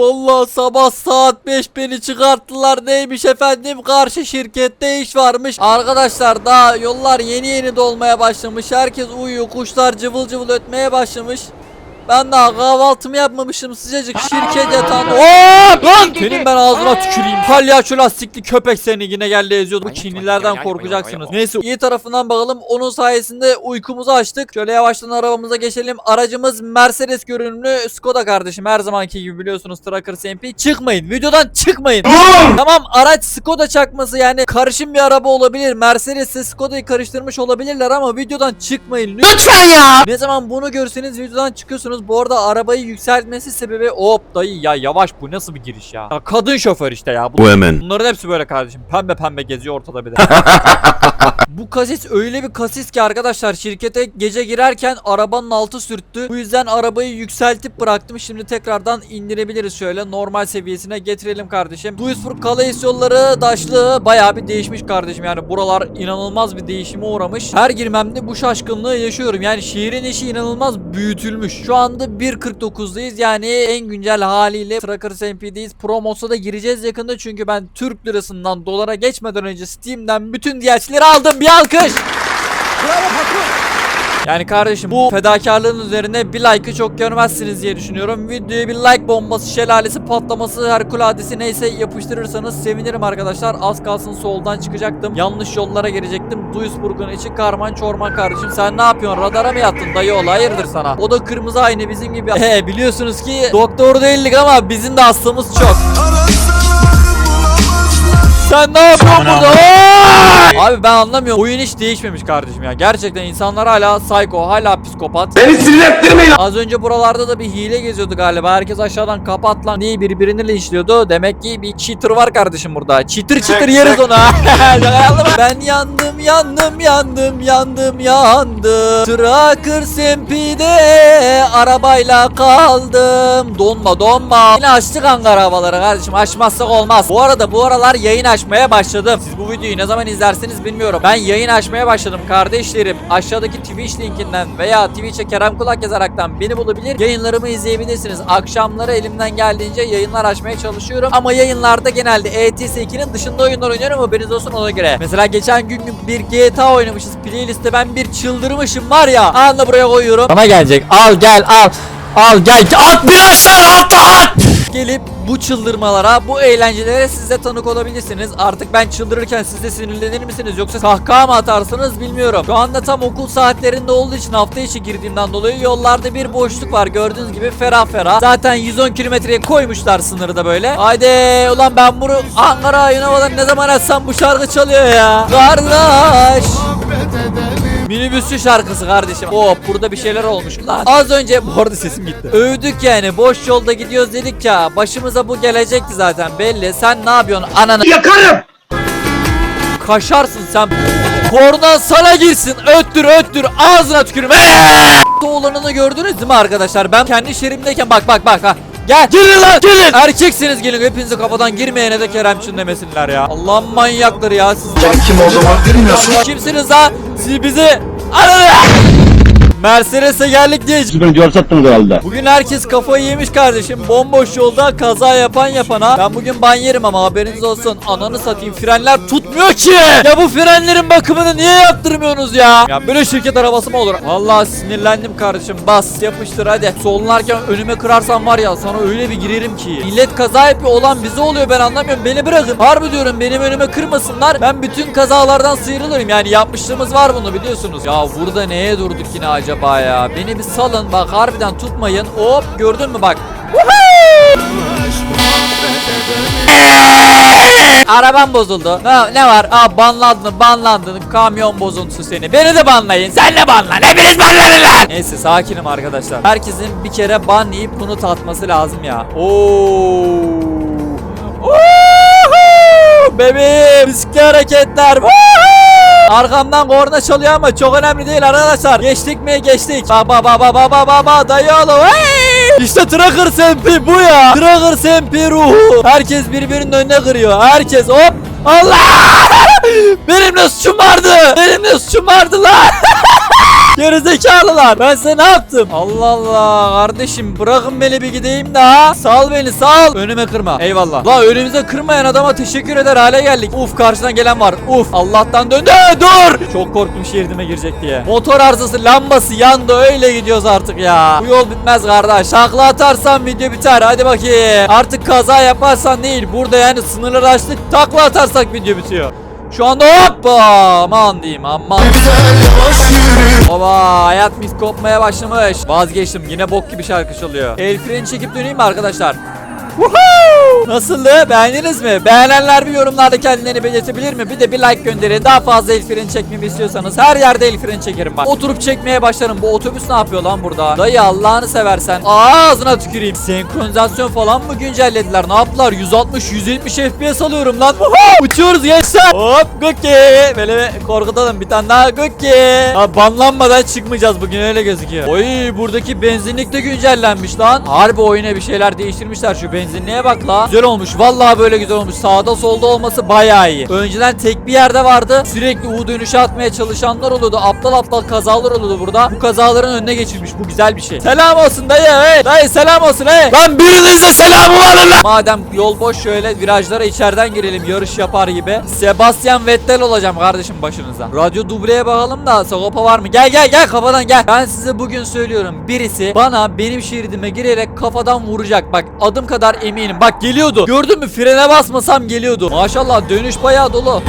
Vallahi sabah saat 5 beni çıkarttılar neymiş efendim karşı şirkette iş varmış. Arkadaşlar daha yollar yeni yeni dolmaya başlamış. Herkes uyuyor kuşlar cıvıl cıvıl ötmeye başlamış. Ben daha kahvaltımı yapmamışım sıcacık şirket yatan. Hop! Lan! Senin ben ağzına tüküreyim. Palyaço lastikli köpek seni yine geldi eziyordu. Bu Çinlilerden korkacaksınız. Neyse iyi tarafından bakalım. Onun sayesinde uykumuzu açtık. Şöyle yavaştan arabamıza geçelim. Aracımız Mercedes görünümlü Skoda kardeşim. Her zamanki gibi biliyorsunuz Tracker SMP. Çıkmayın. Videodan çıkmayın. tamam araç Skoda çakması yani karışım bir araba olabilir. Mercedes ile Skoda'yı karıştırmış olabilirler ama videodan çıkmayın. Lütfen ya. Ne zaman bunu görseniz videodan çıkıyorsunuz. Bu arada arabayı yükseltmesi sebebi hop dayı ya yavaş bu nasıl bir giriş ya. ya kadın şoför işte ya. Bu, Bu hemen. bunların hepsi böyle kardeşim. Pembe pembe geziyor ortada bir de. bu kasis öyle bir kasis ki arkadaşlar şirkete gece girerken arabanın altı sürttü. Bu yüzden arabayı yükseltip bıraktım. Şimdi tekrardan indirebiliriz şöyle normal seviyesine getirelim kardeşim. Duisburg Calais yolları daşlı bayağı bir değişmiş kardeşim. Yani buralar inanılmaz bir değişime uğramış. Her girmemde bu şaşkınlığı yaşıyorum. Yani şehrin işi inanılmaz büyütülmüş. Şu anda 1.49'dayız. Yani en güncel haliyle Tracker SMP'deyiz. Promos'a da gireceğiz yakında çünkü ben Türk lirasından dolara geçmeden önce Steam'den bütün DLC'leri aldım. Bir alkış. Yani kardeşim bu fedakarlığın üzerine bir like'ı çok görmezsiniz diye düşünüyorum. Videoya bir like bombası, şelalesi patlaması, herkuladesi neyse yapıştırırsanız sevinirim arkadaşlar. Az kalsın soldan çıkacaktım. Yanlış yollara girecektim. Duisburg'un içi karman çorman kardeşim. Sen ne yapıyorsun? Radara mı yattın dayı oğlu? Hayırdır sana? O da kırmızı aynı bizim gibi. He biliyorsunuz ki doktor değildik ama bizim de hastamız çok. Sen ne yapıyorsun burada? Abi ben anlamıyorum. Oyun hiç değişmemiş kardeşim ya. Gerçekten insanlar hala psycho, hala psikopat. Beni sinir ettirmeyin. Az önce buralarda da bir hile geziyordu galiba. Herkes aşağıdan kapat lan diye birbirini işliyordu. Demek ki bir cheater var kardeşim burada. Cheater cheater yeriz ona. ben yandım yandım yandım yandım yandım. Tracker Sempi'de arabayla kaldım. Donma donma. Yine açtık Ankara havaları kardeşim. Açmazsak olmaz. Bu arada bu aralar yayın açmaya başladım. Siz bu videoyu ne zaman izlersiniz bilmiyorum. Ben yayın açmaya başladım kardeşlerim. Aşağıdaki Twitch linkinden veya Twitch'e Kerem Kulak yazaraktan beni bulabilir. Yayınlarımı izleyebilirsiniz. Akşamları elimden geldiğince yayınlar açmaya çalışıyorum. Ama yayınlarda genelde ETS 2'nin dışında oyunlar oynuyorum haberiniz olsun ona göre. Mesela geçen gün bir GTA oynamışız. Playlist'te ben bir çıldırmışım var ya. Anla buraya koyuyorum. Bana gelecek. Al gel al. Al gel at bir aşağı at at. Gelip bu çıldırmalara, bu eğlencelere siz de tanık olabilirsiniz. Artık ben çıldırırken siz de sinirlenir misiniz yoksa kahkaha mı atarsınız bilmiyorum. Şu anda tam okul saatlerinde olduğu için hafta içi girdiğimden dolayı yollarda bir boşluk var. Gördüğünüz gibi ferah ferah. Zaten 110 kilometreye koymuşlar sınırı da böyle. Haydi ulan ben bunu Ankara Yunanova'dan ne zaman açsam bu şarkı çalıyor ya. Kardeş. Minibüsçü şarkısı kardeşim. Oo burada bir şeyler olmuş lan. Az önce bu arada sesim gitti. Övdük yani boş yolda gidiyoruz dedik ya. Başımıza bu gelecekti zaten belli. Sen ne yapıyorsun ananı? Yakarım. Kaşarsın sen. Korna sana girsin. Öttür öttür ağzına tükürüm. Eee! Oğlanını gördünüz değil mi arkadaşlar? Ben kendi şerimdeyken bak bak bak ha. Gel. Girin lan girin. Erkeksiniz gelin. Hepinizi kafadan girmeyene de Keremçin demesinler ya. Allah'ın manyakları ya siz. Sen kim o zaman bilmiyorsun. Kimsiniz ha? Siz bizi Ananı! Mercedes'e geldik diye Siz beni görsettiniz herhalde. Bugün herkes kafayı yemiş kardeşim. Bomboş yolda kaza yapan yapana. Ben bugün ban yerim ama haberiniz olsun. Ananı satayım frenler tutmuyor ki. Ya bu frenlerin bakımını niye yaptırmıyorsunuz ya? Ya böyle şirket arabası mı olur? Vallahi sinirlendim kardeşim. Bas yapıştır hadi. Solunarken önüme kırarsan var ya sana öyle bir girerim ki. Millet kaza yapıyor olan bize oluyor ben anlamıyorum. Beni bırakın. Harbi diyorum benim önüme kırmasınlar. Ben bütün kazalardan sıyrılırım. Yani yapmışlığımız var bunu biliyorsunuz. Ya burada neye durduk yine acaba ya? Beni bir salın bak harbiden tutmayın. Hop gördün mü bak. Arabam bozuldu. Ne, ne var? Aa banlandın banlandın. Kamyon bozuntusu seni. Beni de banlayın. Sen de banlan. Hepiniz banlanın lan. Neyse sakinim arkadaşlar. Herkesin bir kere ban yiyip bunu tatması lazım ya. Oo. Woohoo! Bebeğim riskli hareketler. Woohoo! Arkamdan korna çalıyor ama çok önemli değil arkadaşlar. Geçtik mi geçtik. Ba ba ba ba ba ba ba ba dayı oğlum. Hey! İşte Tracker sempi bu ya. Tracker sempi ruhu. Herkes birbirinin önüne kırıyor. Herkes hop. Allah! Benim ne suçum vardı? Benim ne suçum vardı lan? Gerizekalılar. Ben size ne yaptım? Allah Allah kardeşim bırakın beni bir gideyim daha. Sal beni sal. Önüme kırma. Eyvallah. La önümüze kırmayan adama teşekkür eder hale geldik. Uf karşıdan gelen var. Uf Allah'tan döndü. Dur. Çok korktum şeridime girecek diye. Motor arızası lambası yandı öyle gidiyoruz artık ya. Bu yol bitmez kardeş. Takla atarsan video biter. Hadi bakayım. Artık kaza yaparsan değil. Burada yani sınırları açtık. Takla atarsak video bitiyor. Şu anda hoppa aman diyeyim aman. Baba hayat mis kopmaya başlamış. Vazgeçtim yine bok gibi şarkı çalıyor. El freni çekip döneyim mi arkadaşlar? Nasıldı? Beğendiniz mi? Beğenenler bir yorumlarda kendilerini belirtebilir mi? Bir de bir like gönderin. Daha fazla el freni çekmemi istiyorsanız her yerde el freni çekerim bak. Oturup çekmeye başlarım. Bu otobüs ne yapıyor lan burada? Dayı Allah'ını seversen. Ağzına tüküreyim. Senkronizasyon falan mı güncellediler? Ne yaptılar? 160-170 FPS alıyorum lan. Woohoo! Uçuyoruz gençler. Hop cookie. Böyle korkutalım bir tane daha cookie. Ha, banlanmadan çıkmayacağız bugün öyle gözüküyor. Oy buradaki benzinlik de güncellenmiş lan. Harbi oyuna bir şeyler değiştirmişler şu benzinliğe bak la. Güzel olmuş. Vallahi böyle güzel olmuş. Sağda solda olması bayağı iyi. Önceden tek bir yerde vardı. Sürekli U dönüşü atmaya çalışanlar oluyordu. Aptal aptal kazalar oluyordu burada. Bu kazaların önüne geçilmiş. Bu güzel bir şey. Selam olsun dayı. Hey. Dayı selam olsun hey. Lan birinize selamı var lan. Madem yol boş şöyle virajlara içeriden girelim yarış yapar gibi. Sebastian Vettel olacağım kardeşim başınıza. Radyo dubleye bakalım da Sagopa var mı? Gel gel gel kafadan gel. Ben size bugün söylüyorum. Birisi bana benim şeridime girerek kafadan vuracak. Bak adım kadar eminim. Bak geliyordu. Gördün mü? Frene basmasam geliyordu. Maşallah dönüş bayağı dolu.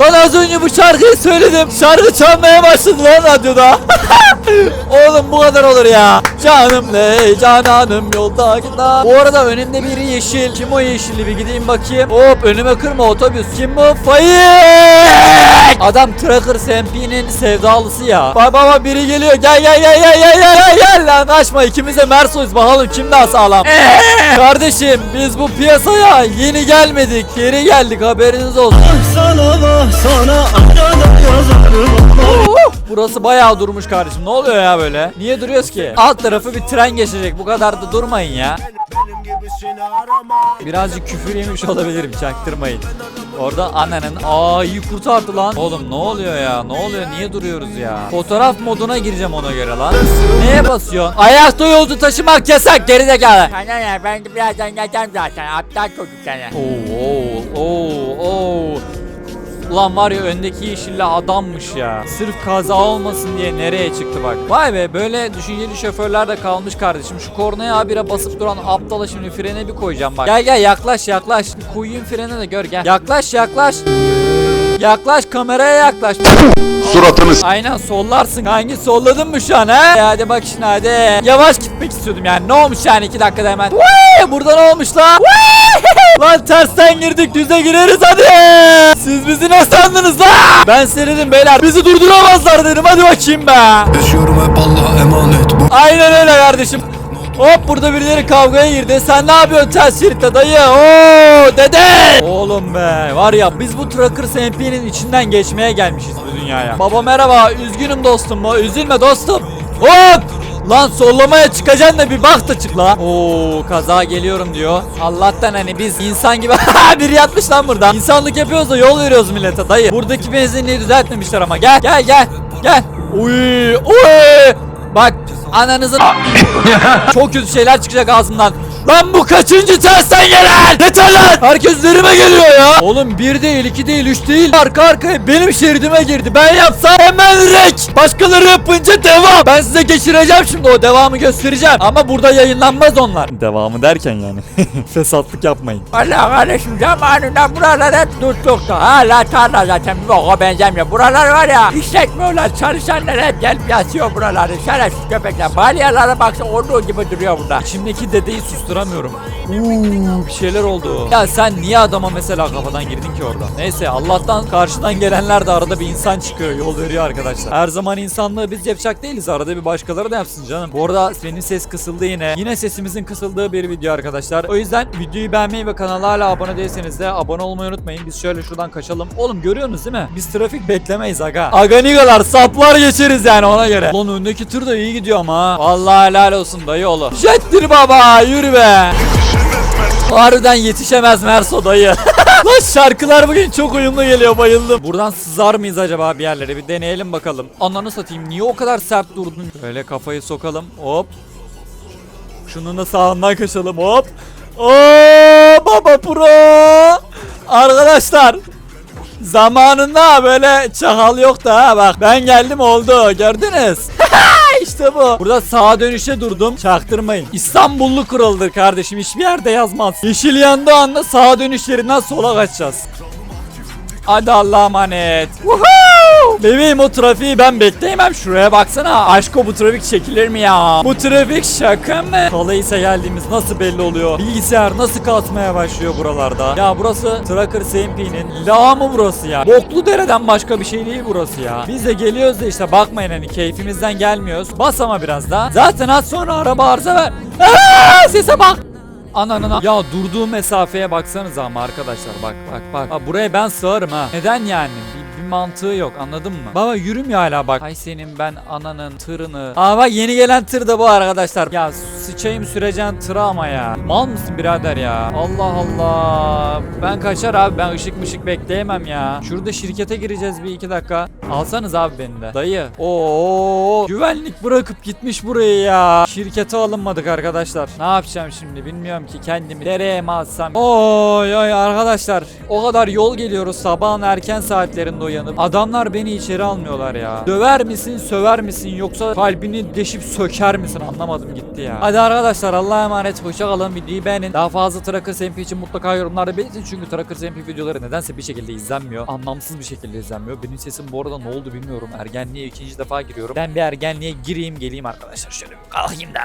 Lan az önce bu şarkıyı söyledim. Şarkı çalmaya başladı lan radyoda. Oğlum bu kadar olur ya. Canım ne cananım yolda gider. Bu arada önümde biri yeşil. Kim o yeşilli bir gideyim bakayım. Hop önüme kırma otobüs. Kim bu? Fayik. Adam Tracker SMP'nin sevdalısı ya. Bak baba biri geliyor. Gel gel gel gel gel gel gel gel lan kaçma. İkimiz de Mersoyuz. Bakalım kim daha sağlam. Kardeşim biz bu piyasaya yeni gelmedik. Geri geldik haberiniz olsun. Sana sana Burası bayağı durmuş kardeşim. Ne oluyor ya böyle? Niye duruyoruz ki? Alt tarafı bir tren geçecek. Bu kadar da durmayın ya. Birazcık küfür yemiş olabilirim. Çaktırmayın. Orada annenin aa iyi kurtardı lan. Oğlum ne oluyor ya? Ne oluyor? Niye duruyoruz ya? Fotoğraf moduna gireceğim ona göre lan. Neye basıyorsun? Ayakta yolcu taşımak yasak gerizekalı. Sana ne ben de birazdan geleceğim zaten aptal çocuk sana. Oo, oo, oo, oo. Ulan var ya öndeki yeşille adammış ya. Sırf kaza olmasın diye nereye çıktı bak. Vay be böyle düşünceli şoförler de kalmış kardeşim. Şu kornaya abire basıp duran aptala şimdi frene bir koyacağım bak. Gel gel yaklaş yaklaş. Koyayım frene de gör gel. Yaklaş yaklaş. Yaklaş kameraya yaklaş. Suratınız. Aynen sollarsın. Hangi solladın mı şu an ha? E hadi bak şimdi hadi. Yavaş gitmek istiyordum yani. Ne olmuş yani iki dakikada hemen. Vay! Burada ne olmuş la? Vay! Lan tersten girdik düze gireriz hadi. Siz bizi ne sandınız la? Ben dedim beyler bizi durduramazlar dedim hadi bakayım be. Yaşıyorum hep Allah'a emanet bu Aynen öyle kardeşim. Hop burada birileri kavgaya girdi. Sen ne yapıyorsun ters şeritte dayı? Oo dede. Oğlum be var ya biz bu Tracker SMP'nin içinden geçmeye gelmişiz bu dünyaya. Baba merhaba üzgünüm dostum? Üzülme dostum. Hop. Lan sollamaya çıkacaksın da bir bak da çık la. Oo kaza geliyorum diyor. Allah'tan hani biz insan gibi biri yatmış lan burada. İnsanlık yapıyoruz da yol veriyoruz millete dayı. Buradaki benzinliği düzeltmemişler ama gel gel gel. Gel. Uy uy. Bak ananızın çok kötü şeyler çıkacak ağzımdan. Lan bu kaçıncı tersten gelen? Yeter lan! Herkes üzerime geliyor ya. Oğlum bir değil, iki değil, üç değil. Arka arkaya benim şeridime girdi. Ben yapsam hemen rek. Başkaları yapınca devam. Ben size geçireceğim şimdi o devamı göstereceğim. Ama burada yayınlanmaz onlar. Devamı derken yani. Fesatlık yapmayın. Valla kardeşim zamanında buralar hep tuttuk da hala tarla zaten bir boka benzemiyor. Buralar var ya işletmiyorlar çalışanlar hep gelip yatıyor buraları şerefsiz köpekler. Balyalara baksa olduğu gibi duruyor burada. İçimdeki dedeyi susturamıyorum. Uuu bir şeyler oldu. Ya sen niye adama mesela kafadan girdin ki orada? Neyse Allah'tan karşıdan gelenler de arada bir insan çıkıyor. Yol veriyor arkadaşlar. Her zaman insanlığı biz yapacak değiliz. Arada bir başkaları da yapsın canım. Bu arada benim ses kısıldı yine. Yine sesimizin kısıldığı bir video arkadaşlar. O yüzden videoyu beğenmeyi ve kanala hala abone değilseniz de abone olmayı unutmayın. Biz şöyle şuradan kaçalım. Oğlum görüyorsunuz değil mi? Biz trafik beklemeyiz aga. Aganigalar saplar geçeriz yani ona göre. Lan öndeki tır da iyi gidiyor ama ha. Vallahi helal olsun dayı oğlu. Jettir baba yürü be. Harbiden yetişemez Merso dayı. Lan şarkılar bugün çok uyumlu geliyor bayıldım. Buradan sızar mıyız acaba bir yerlere bir deneyelim bakalım. Ananı satayım niye o kadar sert durdun? Böyle kafayı sokalım hop. Şunun da sağından kaçalım hop. Oo baba pro. Arkadaşlar Zamanında böyle çakal yoktu ha bak ben geldim oldu gördünüz. işte bu. Burada sağa dönüşe durdum. Çaktırmayın. İstanbullu kuraldır kardeşim. Hiçbir yerde yazmaz. Yeşil yandığı anda sağa dönüşlerinden sola kaçacağız. Hadi Allah'a emanet. Woohoo! Bebeğim o trafiği ben bekleyemem. Şuraya baksana. Aşko bu trafik çekilir mi ya? Bu trafik şaka mı? Kalayısa geldiğimiz nasıl belli oluyor? Bilgisayar nasıl kasmaya başlıyor buralarda? Ya burası Tracker SMP'nin lağı mı burası ya? Boklu dereden başka bir şey değil burası ya. Biz de geliyoruz da işte bakmayın hani keyfimizden gelmiyoruz. Bas ama biraz daha. Zaten az sonra araba arıza ver. Aa, sese bak. Ananana. Ya durduğu mesafeye baksanıza ama arkadaşlar bak bak bak. Ha, buraya ben sığarım ha. Neden yani? Mantığı yok anladın mı? Baba yürümüyor hala bak. Ay senin ben ananın tırını. Aa bak yeni gelen tır da bu arkadaşlar. Ya sıçayım süreceğin tıra ama ya. Mal mısın birader ya? Allah Allah. Ben kaçar abi ben ışık mışık bekleyemem ya. Şurada şirkete gireceğiz bir iki dakika. Alsanız abi beni de. Dayı. Oo güvenlik bırakıp gitmiş burayı ya. Şirkete alınmadık arkadaşlar. Ne yapacağım şimdi bilmiyorum ki kendimi nereye mi atsam. Oy oy arkadaşlar. O kadar yol geliyoruz sabahın erken saatlerinde uyanıp. Adamlar beni içeri almıyorlar ya. Döver misin söver misin yoksa kalbini deşip söker misin anlamadım gitti ya. Arkadaşlar Allah'a emanet hoşça kalın videoyu beğenin. Daha fazla Tracker SMP için mutlaka yorumlarda belirtin çünkü Tracker SMP videoları nedense bir şekilde izlenmiyor. Anlamsız bir şekilde izlenmiyor. Benim sesim bu arada ne oldu bilmiyorum. Ergenliğe ikinci defa giriyorum. Ben bir ergenliğe gireyim geleyim arkadaşlar şöyle bir kalkayım da.